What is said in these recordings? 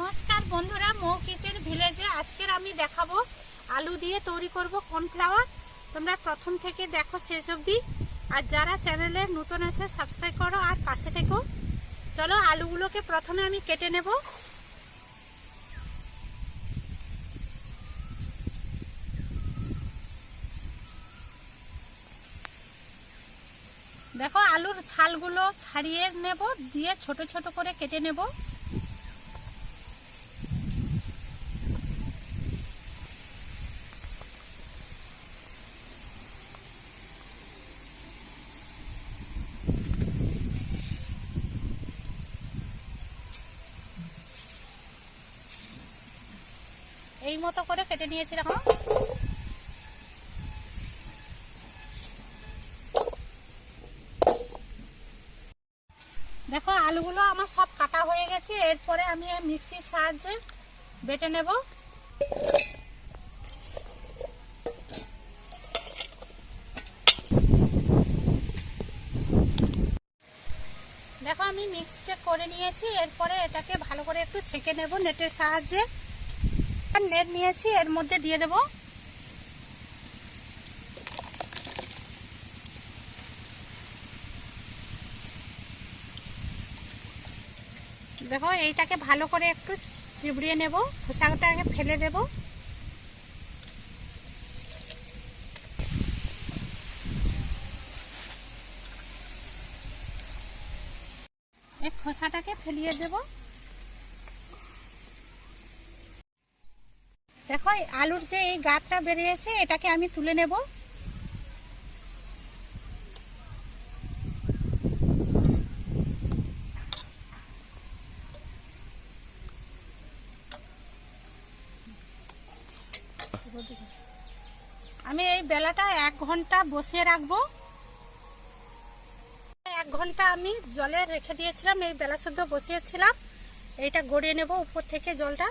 নমস্কার বন্ধুরা, মৌ কিচেন ভিলেজে আজকের আমি দেখাবো আলু দিয়ে তৈরি করব কর্নফ্লাওয়ার তোমরা প্রথম থেকে দেখো শেষ অবধি। আর যারা চ্যানেলে নতুন আছে সাবস্ক্রাইব করো আর পাশে থেকো। চলো আলুগুলোকে প্রথমে আমি কেটে নেব। দেখো আলুর ছালগুলো ছাড়িয়ে নেব, দিয়ে ছোট ছোট করে কেটে নেব। এই মতো করে কেটে নিয়েছি দেখো। দেখো আলুগুলো আমার সব কাটা হয়ে গেছে এরপরে আমি মিক্সির সাহায্যে বেটে নেব। দেখো আমি মিক্সটা করে নিয়েছি এরপরে এটাকে ভালো করে একটু ছেঁকে নেব নেটের সাহায্যে। নেট নিয়েছি, এর মধ্যে দিয়ে দেব। দেখো, এইটাকে ভালো করে একটু চিবড়িয়ে নেব, খোসাটাকে ফেলে দেব। এই খোসাটাকে ফেলিয়ে দেবো। দেখো আলুর যে এই গাঁটটা বেরিয়েছে, এটাকে আমি তুলে নেব। আমি এই বেলাটা এক ঘণ্টা বসিয়ে রাখব। এক ঘণ্টা আমি জলে রেখে দিয়েছিলাম, এই বেলা শুদ্ধ বসিয়েছিলাম। এইটা গড়িয়ে নেব উপর থেকে জলটা।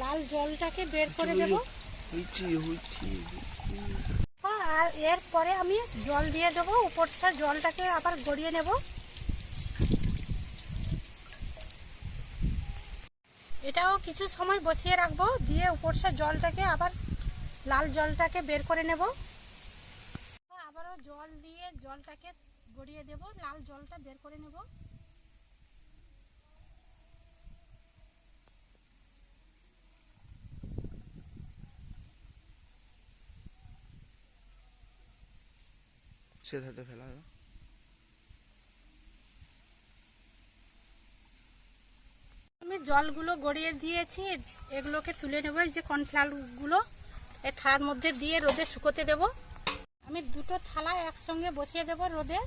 লাল জলটাকে বের করে দেব। হয়েছি হয়েছি আর এরপরে আমি জল দিয়ে দেবো উপরটা জলটাকে আবার গড়িয়ে নেব। এটাও কিছু সময় বসিয়ে রাখব দিয়ে উপরটা জলটাকে আবার লাল জলটাকে বের করে নেব। আবারও জল দিয়ে জলটাকে গড়িয়ে দেব লাল জলটা বের করে নেব। সেধাতে ফেলা হলো। আমি জলগুলো গড়িয়ে দিয়েছি, এগুলোকে তুলে নেব যে কর্নফ্লাওয়ারগুলো এই থালার মধ্যে দিয়ে রোদে শুকোতে দেব। আমি দুটো থালা একসঙ্গে বসিয়ে দেব রোদে।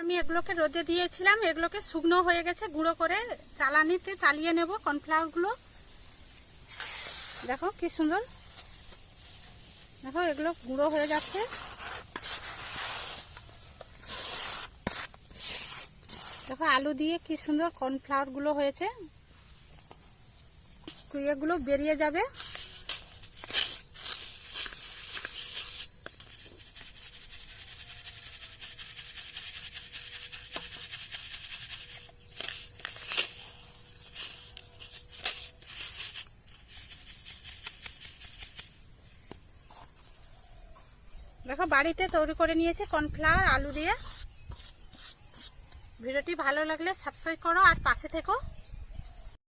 আমি এগুলোকে রোদে দিয়েছিলাম, এগুলোকে শুকনো হয়ে গেছে, গুঁড়ো করে চালানিতে চালিয়ে নেব কর্নফ্লাওয়ারগুলো। দেখো কি সুন্দর। দেখো, এগুলো গুঁড়ো হয়ে যাচ্ছে। দেখো, আলু দিয়ে কি সুন্দর কর্নফ্লাওয়ারগুলো হয়েছে। এগুলো বেরিয়ে যাবে। দেখো, বাড়িতে তৈরি করে নিয়েছি কর্নফ্লাওয়ার, আলু দিয়ে। ভিডিওটি ভালো লাগলে সাবস্ক্রাইব করো আর পাশে থেকো।